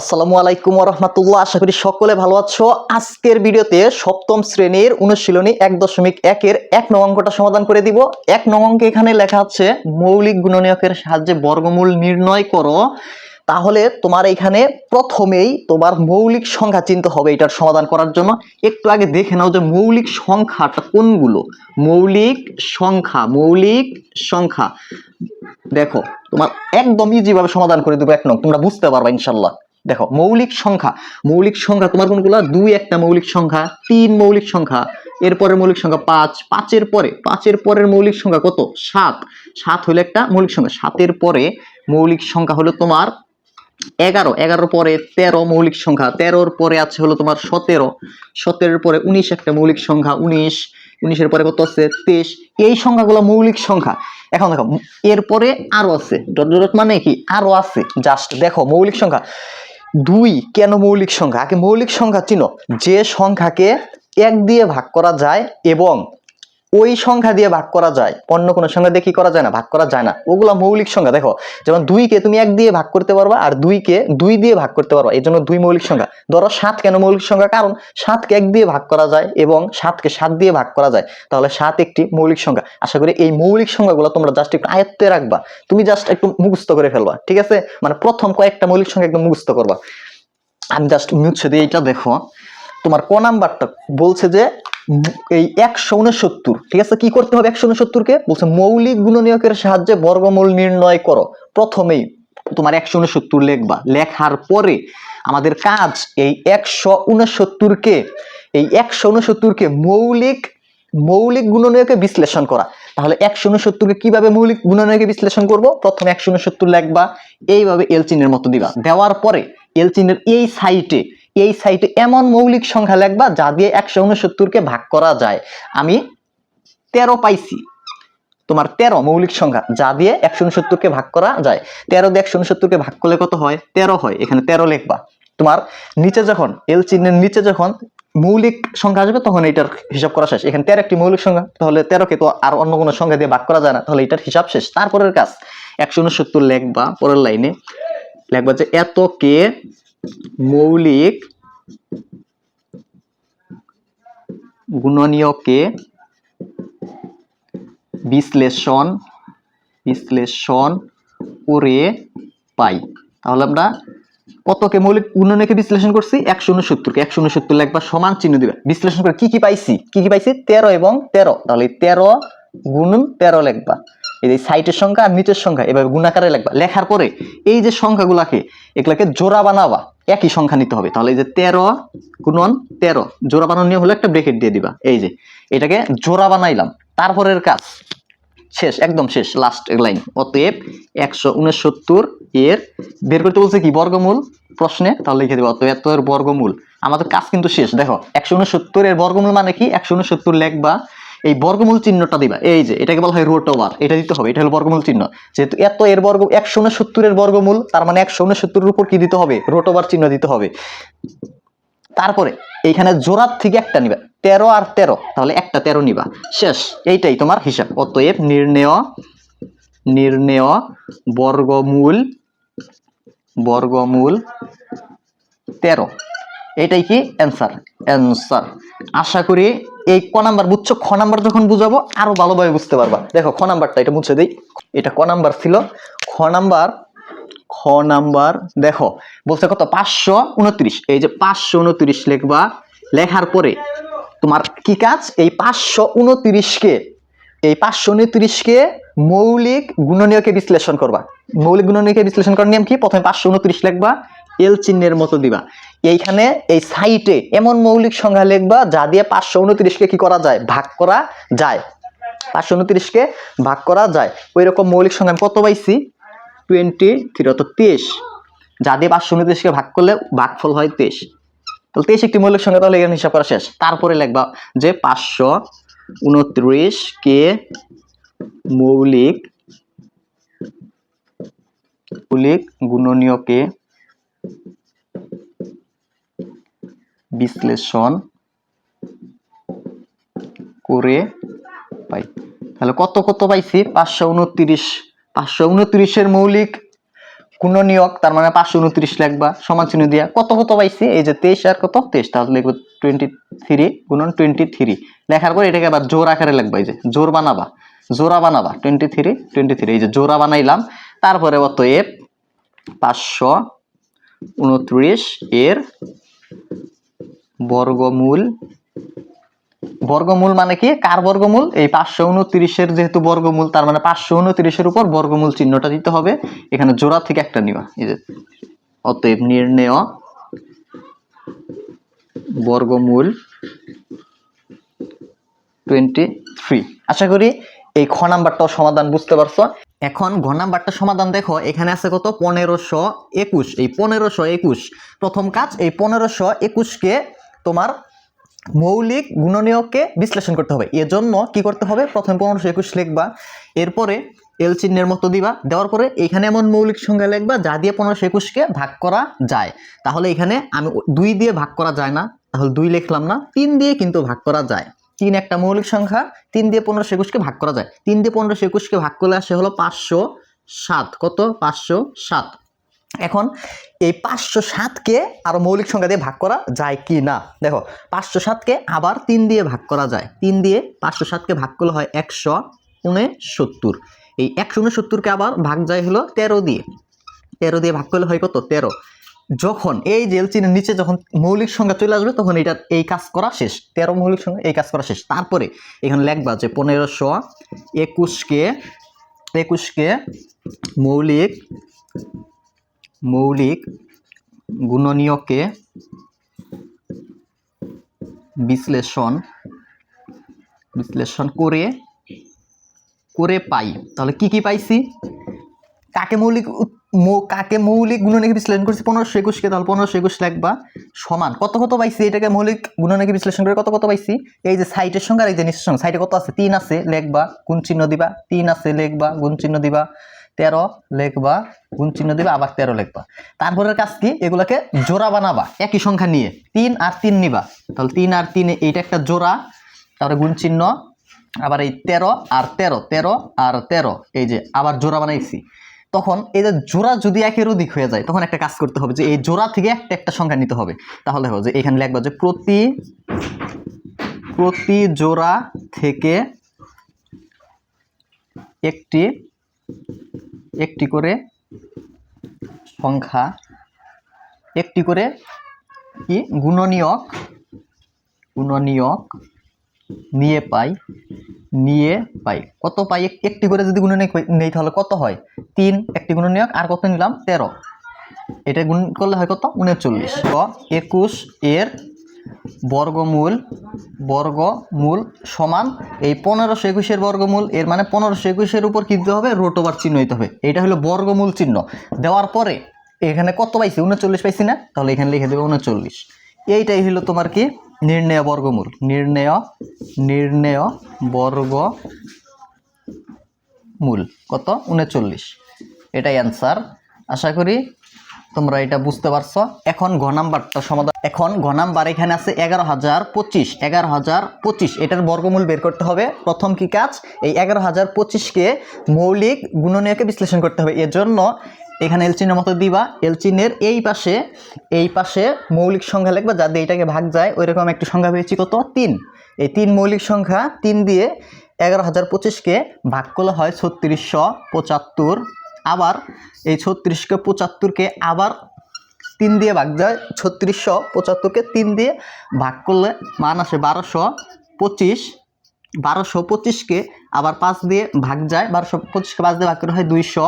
আসসালামু আলাইকুম রহমতুল্লাহ। আশা করি সকলে ভালো আছো। আজকের ভিডিওতে সপ্তম শ্রেণির অনুশীলনী এক দশমিক একের এক নং অঙ্কটা সমাধান করে দিব। এক নং অঙ্কে এখানে লেখা আছে, মৌলিক গুণনীয়কের সাহায্যে বর্গমূল নির্ণয় করো। তাহলে তোমার এখানে প্রথমেই তোমার মৌলিক সংখ্যা চিনতে হবে এটার সমাধান করার জন্য। একটু আগে দেখে নাও যে মৌলিক সংখ্যাটা কোনগুলো? মৌলিক সংখ্যা মৌলিক সংখ্যা। দেখো, তোমার একদম ইজি ভাবে সমাধান করে দেবো এক নং। তোমরা বুঝতে পারবা ইনশাল্লাহ দেখো, মৌলিক সংখ্যা। মৌলিক সংখ্যা তোমার কোনগুলো? দুই একটা মৌলিক সংখ্যা, তিন মৌলিক সংখ্যা এরপরে মৌলিক সংখ্যা পাঁচ, পাঁচের পরে, পাঁচের পরের মৌলিক সংখ্যা কত? সাত। সাত হলো একটা মৌলিক সংখ্যা। সাতের পরে মৌলিক সংখ্যা হলো তোমার এগারো। এগারোর পরে তেরো মৌলিক সংখ্যা। তেরোর পরে আছে হলো তোমার সতেরো। সতেরোর পরে উনিশ একটা মৌলিক সংখ্যা, উনিশ। উনিশের পরে কত আছে? তেইশ। এই সংখ্যাগুলো মৌলিক সংখ্যা। এখন দেখো, এরপরে আরও আছে। মানে কি? আরও আছে। জাস্ট দেখো, মৌলিক সংখ্যা। দুই, কেন মৌলিক সংখ্যা? আগে মৌলিক সংখ্যা চিনো। যে সংখ্যাকে এক দিয়ে ভাগ করা যায় এবং ওই সংখ্যা দিয়ে ভাগ করা যায়। অন্য কোনো সংখ্যা দিয়ে কি করা যায় না? ভাগ করা যায় না। ওগুলা মৌলিক সংখ্যা, দেখো। যেমন দুইকে তুমি এক দিয়ে ভাগ করতে পারবা আর দুইকে দুই দিয়ে ভাগ করতে পারবা। এই জন্য দুই মৌলিক সংখ্যা। ধরো সাত কেন মৌলিক সংখ্যা? কারণ সাতকে এক দিয়ে ভাগ করা যায় এবং সাতকে সাত দিয়ে ভাগ করা যায়। তাহলে সাত একটি মৌলিক সংখ্যা। আশা করি এই মৌলিক সংখ্যাগুলো তোমরা জাস্ট একটু আয়ত্তে রাখবা। তুমি জাস্ট একটু মুখস্থ করে ফেলবা, ঠিক আছে? মানে প্রথম কয়েকটা মৌলিক সংখ্যা একদম মুখস্থ করবা। আমি জাস্ট মুছে দিয়ে এইটা দেখো। তোমার ক নাম্বারটা বলছে যে এই একশো উনসত্তর, ঠিক আছে? কি করতে হবে একশো উনসত্তরকে? বলছে মৌলিক গুণনীয়কের সাহায্যে বর্গমূল নির্ণয় করো। প্রথমেই তোমার একশো উনসত্তর লেখবা। লেখার পরে আমাদের কাজ এই একশো উনসত্তরকে, এই একশো উনসত্তরকে মৌলিক মৌলিক গুণনীয়কে বিশ্লেষণ করা। তাহলে একশো উনসত্তরকে কীভাবে মৌলিক গুণনীয়কে বিশ্লেষণ করব? প্রথমে একশো উনসত্তর লেখবা, এইভাবে এল চিহ্নের মতো দিবা। দেওয়ার পরে এল চিহ্নের এই সাইটে এই সাইটে এমন মৌলিক সংখ্যা লেখবা যা দিয়ে একশো উনসত্তরকে ভাগ করা যায়। আমি তেরো পাইছি। তোমার তেরো মৌলিক সংখ্যা যা দিয়ে একশো উনসত্তরকে ভাগ করা যায়। তেরো দিয়ে একশো উনসত্তরকে ভাগ করলে কত হয়? তেরো হয়। এখানে তেরো লিখবা। তোমার নিচে যখন এল চিহ্নের নিচে যখন মৌলিক সংখ্যা আসবে, তখন এটার হিসাব করা শেষ। এখানে তেরো একটি মৌলিক সংখ্যা, তাহলে তেরোকে তো আর অন্য কোনো সংখ্যা দিয়ে ভাগ করা যায় না। তাহলে এটার হিসাব শেষ। তারপরের কাজ, একশো উনসত্তর লেখবা, পরের লাইনে। লেখবা যে এতকে মৌলিক গুণনীয়কে বিশ্লেষণ বিশ্লেষণ করে পাই। তাহলে আমরা কতকে মৌলিক গুণনীয়কে বিশ্লেষণ করছি? একশো উনসত্তরকে একশো উনসত্তর লিখবা সমান চিহ্ন দিবা। বিশ্লেষণ করে কি কি পাইছি? কি কি পাইছি? তেরো এবং তেরো। তাহলে তেরো গুণন তেরো লিখবা। এই যে সাইটের সংখ্যা আর নিচের সংখ্যা, এভাবে গুণাকারে লিখবা। লেখার পরে এই যে সংখ্যাগুলাকে, এগুলাকে জোড়া বানাবা, একই সংখ্যা নিতে হবে। তাহলে এই যে তেরো গুণন তেরো, জোড়া বানানো নিয়ে হলো একটা ব্রেকেট দিয়ে দিবা। এই যে, এটাকে জোড়া বানাইলাম। তারপরের কাজ শেষ, একদম শেষ লাস্ট লাইন অতএব একশো উনসত্তর এর বের করতে বলছে কি? বর্গমূল। প্রশ্নে তাহলে লিখে দেবো, অতএব এত এর বর্গমূল। আমাদের কাজ কিন্তু শেষ। দেখো, একশো উনসত্তর এর বর্গমূল মানে কি? একশো উনসত্তর লেখবা এই বর্গমূল চিহ্নটা দিবা। এই যে, এটাকে বলা হয় রোট ওভার এটা দিতে হবে, এটা হলো বর্গমূল চিহ্ন। যেহেতু এত এর বর্গ, একশো উনসত্তরের বর্গমূল, তার মানে একশো উনসত্তরের উপর কি দিতে হবে? রোট ওভার চিহ্ন দিতে হবে। তারপরে, এইখানে জোড়ার থেকে একটা নিবা। তেরো আর তেরো, তাহলে একটা তেরো নিবা। শেষ, এইটাই তোমার হিসাব। অতএব নির্ণেয় নির্ণেয় বর্গমূল বর্গমূল তেরো। এটাই কি? অ্যান্সার অ্যান্সার আশা করি এই ক নাম্বার বুঝছ? খ নাম্বার যখন বুঝাবো, আরও ভালোভাবে বুঝতে পারবা। দেখো, খ নাম্বারটা এটা মুছে দিই। এটা ক নাম্বার ছিল? খ নাম্বার খ নাম্বার, দেখো, বলছে কত? পাঁচশো উনত্রিশ। এই যে পাঁচশো উনত্রিশ লিখবা, লেখার পরে তোমার কি কাজ? এই পাঁচশো উনত্রিশকে, এই পাঁচশো উনত্রিশকে মৌলিক গুণনীয়কে বিশ্লেষণ করবা। মৌলিক গুণনীয়কে বিশ্লেষণ করার নিয়ম কি? প্রথমে পাঁচশো উনত্রিশ লিখবা, এল চিহ্নের মতো দিবা। এইখানে এই সাইটে এমন মৌলিক সংখ্যা লিখবা যা দিয়ে পাঁচশো উনত্রিশকে কি করা যায়? ভাগ করা যায়। পাঁচশো উনত্রিশকে ভাগ করা যায়। ওই রকম মৌলিক সংখ্যা আমি কত পাইছি? টোয়েন্টি থ্রি, অর্থাৎ তেইশ। যা দিয়ে পাঁচশো উনত্রিশকে ভাগ করলে ভাগফল হয় তেইশ। তাহলে তেইশ একটি মৌলিক সংখ্যা তাহলে এখানে হিসাব করা শেষ। তারপরে লিখবা যে পাঁচশো উনত্রিশ কে মৌলিক মৌলিক গুণনীয়কে বিশ্লেষণ করে পাই। তাহলে কত কত পাইছি? পাঁচশো উনত্রিশ। পাঁচশো উনত্রিশের মৌলিক গুণনীয়ক, তার মানে পাঁচশো উনত্রিশ লাগবা সমান চিহ্ন দিয়া। কত কত পাইছি? এই যে তেইশ আর কত? তেইশ, তাহলে লিখব টোয়েন্টি থ্রি গুণন টোয়েন্টি থ্রি লেখার পর এটাকে আবার জোর আকারে লিখবা, এই যে জোর বানাবা, জোড়া বানাবা টোয়েন্টি থ্রি টোয়েন্টি থ্রি এই যে জোড়া বানাইলাম। তারপরে অতএব পাঁচশো উনত্রিশ এর বর্গমূল। বর্গমূল মানে কি? কার বর্গমূল? এই পাঁচশো উনত্রিশের যেহেতু বর্গমূল, তার মানে পাঁচশো উনত্রিশের উপর বর্গমূল চিহ্নটা দিতে হবে। এখানে জোড়া থেকে একটা নিবা। এই যে, অতএব নির্ণেয় বর্গমূল টোয়েন্টি থ্রি। আশা করি এই খ নাম্বারটাও সমাধান বুঝতে পারছ। এখন ঘ নাম্বারটা সমাধান দেখো, এখানে আছে কত? পনেরোশো একুশ। এই পনেরোশো একুশ, প্রথম কাজ, এই পনেরোশো একুশকে তোমার মৌলিক গুণনীয়ককে বিশ্লেষণ করতে হবে। এজন্য কি করতে হবে? প্রথমে পনেরোশো একুশ লিখবা, এরপরে এল চিহ্নের মতো দিবা, দেওয়ার পরে এখানে এমন মৌলিক সংখ্যা লিখবা যা দিয়ে পনেরোশো একুশকে ভাগ করা যায়। তাহলে এখানে আমি দুই দিয়ে ভাগ করা যায় না, তাহলে দুই লিখলাম না, তিন দিয়ে কিন্তু ভাগ করা যায়। তিন একটা মৌলিক সংখ্যা, তিন দিয়ে পনেরোশো একুশকে ভাগ করা যায়। তিন দিয়ে পনেরোশো একুশকে ভাগ করলে আসে হলো পাঁচশো সাত। কত? পাঁচশো সাত। এখন এই পাঁচশো সাতকে আরও মৌলিক সংখ্যা দিয়ে ভাগ করা যায় কি না? দেখো, পাঁচশো সাতকে আবার তিন দিয়ে ভাগ করা যায়। তিন দিয়ে পাঁচশো সাতকে ভাগ করলে হয় একশো উনসত্তর। এই একশো উনসত্তরকে আবার ভাগ যায় হলো তেরো দিয়ে। তেরো দিয়ে ভাগ করলে হয় কত? তেরো। যখন এই জেল চিহ্নের নিচে যখন মৌলিক সংখ্যা চলে আসবে, তখন এটা এই কাজ করা শেষ। তেরো মৌলিক সংখ্যা, এই কাজ করা শেষ। তারপরে এখানে লিখবা যে পনেরোশো একুশকে একুশকে মৌলিক মৌলিক গুণনীয়কে বিশ্লেষণ বিশ্লেষণ করে করে পাই। তাহলে কি কি পাইছি? কাকে মৌলিক কাকে মৌলিক গুণনীয়কে বিশ্লেষণ করছি? পনেরোশো একুশকে, তাহলে পনেরোশো একুশ লিখবা সমান। কত কত পাইছি? এটাকে মৌলিক গুণনীয়কে বিশ্লেষণ করে কত কত পাইছি? এই যে সাইটের সঙ্গে আর এই যে নিচের সঙ্গে সাইটে কত আছে? তিন আছে, লিখবা। গুণ চিহ্ন দিবা। তিন আছে, লিখবা। গুণ চিহ্ন দিবা। তেরো লিখবা, গুণ চিহ্ন দিবা, আবার তেরো লিখবা। তারপরের কাজ কি? এগুলোকে জোড়া বানাবা, একই সংখ্যা নিয়ে। তিন আর তিন নিবা। তাহলে তিন আর তিন, এইটা একটা জোড়া, তারপরে গুণ চিহ্ন, আবার এই তেরো আর তেরো তেরো আর তেরো, এই যে আবার জোড়া বানাইছি। তখন এই যে জোড়া যদি একের অধিক হয়ে যায়, তখন একটা কাজ করতে হবে যে এই জোড়া থেকে একটা একটা সংখ্যা নিতে হবে। তাহলে হবে যে এখানে লিখবা যে প্রতি প্রতি জোড়া থেকে একটি একটি করে সংখ্যা, একটি করে কি? গুণনীয়ক গুণনীয়ক, নিয়ে পাই নিয়ে পাই। কত পাই? এক- একটি করে যদি গুণনীয়ক নেই তাহলে কত হয়? তিন, একটি গুণনীয়ক, আর কত নিলাম? তেরো। এটা গুণ করলে হয় কত? উনচল্লিশ। একুশ এর বর্গমূল বর্গমূল সমান এই পনেরোশো একুশের বর্গমূল, এর মানে পনেরোশো একুশের উপর কি দিতে হবে? রোট ওভার চিহ্ন দিতে হবে। এটা হলো বর্গমূল চিহ্ন। দেওয়ার পরে এখানে কত পাইছি? উনচল্লিশ পাইছি না? তাহলে এখানে লিখে দেবে উনচল্লিশ এইটাই হলো তোমার কি? নির্ণয় বর্গমূল। নির্ণয় নির্ণয় বর্গ মূল কত? উনচল্লিশ এটাই অ্যান্সার আশা করি তোমরা এটা বুঝতে পারছ? এখন ঘ নাম্বারটা সমাধান এখন ঘ নাম্বার এখানে আছে এগারো হাজার পঁচিশ। এগারো হাজার পঁচিশ, এটার বর্গমূল বের করতে হবে। প্রথম কি কাজ? এই এগারো হাজার পঁচিশকে মৌলিক গুণনীয়কে বিশ্লেষণ করতে হবে। এর জন্য এখানে এল চিহ্নের মতো দিবা। এল চিহ্নের এই পাশে এই পাশে মৌলিক সংখ্যা লিখবা যাতে এইটাকে ভাগ যায়। ওই রকম একটি সংখ্যা পেয়েছি কত? তিন। এই তিন মৌলিক সংখ্যা, তিন দিয়ে এগারো হাজার পঁচিশকে ভাগ করলে হয় ছত্রিশশো পঁচাত্তর আবার এই ছত্রিশকে পঁচাত্তরকে আবার তিন দিয়ে ভাগ যায়। ছত্রিশশো পঁচাত্তরকে তিন দিয়ে ভাগ করলে মান আসে বারোশো পঁচিশ। বারোশো পঁচিশকে আবার পাঁচ দিয়ে ভাগ যায়। বারোশো পঁচিশকে পাঁচ দিয়ে ভাগ করে হয় দুইশো।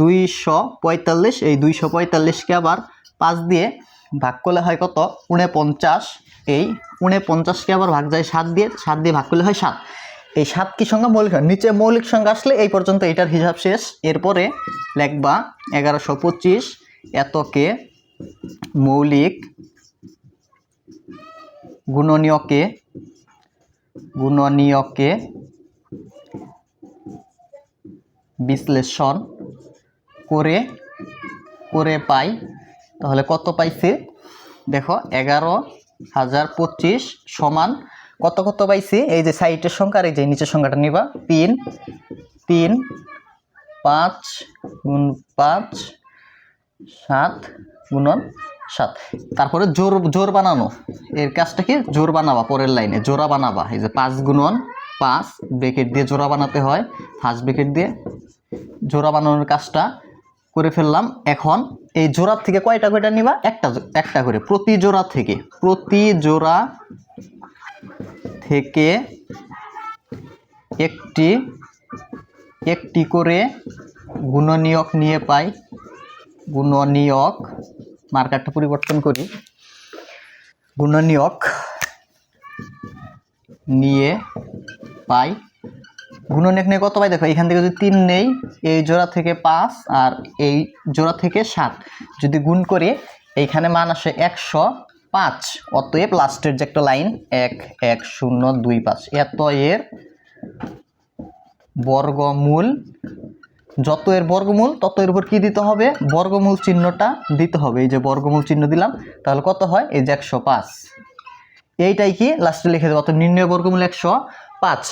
দুইশো পঁয়তাল্লিশ, এই দুইশো পঁয়তাল্লিশকে আবার পাঁচ দিয়ে ভাগ করলে হয় কত? উনপঞ্চাশ। এই উনপঞ্চাশকে আবার ভাগ যায় সাত দিয়ে। সাত দিয়ে ভাগ করলে হয় সাত। এই সাত কি সংখ্যা? মৌলিক সংখ্যা। নিচে মৌলিক সংখ্যা আসলে এই পর্যন্ত এটার হিসাব শেষ। এরপরে লেখবা এগারোশো পঁচিশ এতকে মৌলিক গুণনীয়কে গুণনীয়কে বিশ্লেষণ করে করে পাই। তাহলে কত পাইছে? দেখো, এগারো হাজার পঁচিশ সমান কত কত পাইছি? এই যে সাইটের সংখ্যা আর এই যে নিচের সংখ্যাটা নিবা। তিন তিন, পাঁচ, গুণ পাঁচ, সাত, গুণন সাত। তারপরে জোর জোর বানানো। এর কাজটা কি? জোর বানাবা, পরের লাইনে। জোড়া বানাবা। এই যে পাঁচ গুণন পাঁচ, ব্রেকেট দিয়ে জোড়া বানাতে হয়। ফার্স্ট ব্রেকেট দিয়ে জোড়া বানানোর কাজটা করে ফেললাম। এখন এই জোড়ার থেকে কয়টা কয়টা নিবা? একটা একটা করে। প্রতি জোড়া থেকে। প্রতি জোড়া থেকে একটি একটি করে গুণনীয়ক নিয়ে পাই। গুণনীয়ক, মার্কারটা পরিবর্তন করি। গুণনীয়ক নিয়ে পাই। গুণনীয়ক নিয়ে কত পাই? দেখো, এখান থেকে যদি তিন নেই, এই জোড়া থেকে পাঁচ আর এই জোড়া থেকে সাত। যদি গুণ করি, এইখানে মান আসে একশো। পাঁচ, অতএব লাস্টের যে একটা লাইন, এক এক, শূন্য, দুই, পাঁচ। এত এর বর্গমূল, যত এর বর্গমূল, তত এর উপর কি দিতে হবে? বর্গমূল চিহ্নটা দিতে হবে। এই যে বর্গমূল চিহ্ন দিলাম, তাহলে কত হয়? এই যে একশো পাঁচ। এইটাই কি? লাস্টে লিখে দেবো অত নির্ণয় বর্গমূল একশো পাঁচ।